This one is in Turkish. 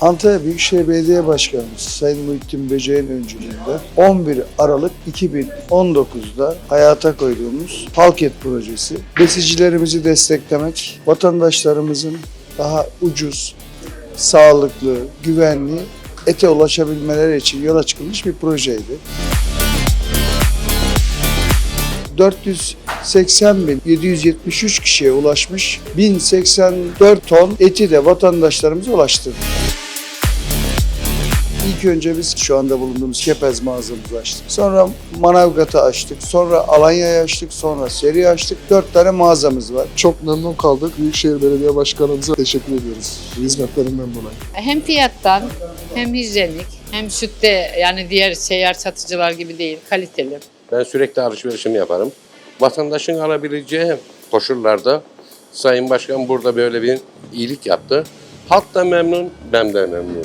Antalya Büyükşehir Belediye Başkanımız Sayın Muhittin Böceğin öncülüğünde 11 Aralık 2019'da hayata koyduğumuz Halket Projesi. Besicilerimizi desteklemek, vatandaşlarımızın daha ucuz, sağlıklı, güvenli ete ulaşabilmeleri için yola çıkılmış bir projeydi. 480 bin 773 kişiye ulaşmış 1084 ton eti de vatandaşlarımıza ulaştırdık. İlk önce biz şu anda bulunduğumuz Kepez mağazamızı açtık. Sonra Manavgat'ı açtık. Sonra Alanya'yı açtık. Sonra Seri açtık. Dört tane mağazamız var. Çok memnun kaldık. Büyükşehir Belediye Başkanımıza teşekkür ediyoruz hizmetlerinden dolayı. Hem fiyattan hem hijyenik hem sütte yani diğer seyyar satıcılar gibi değil kaliteli. Ben sürekli alışverişimi yaparım. Vatandaşın alabileceği koşullarda Sayın Başkan burada böyle bir iyilik yaptı. Halk da memnun, ben de memnunum.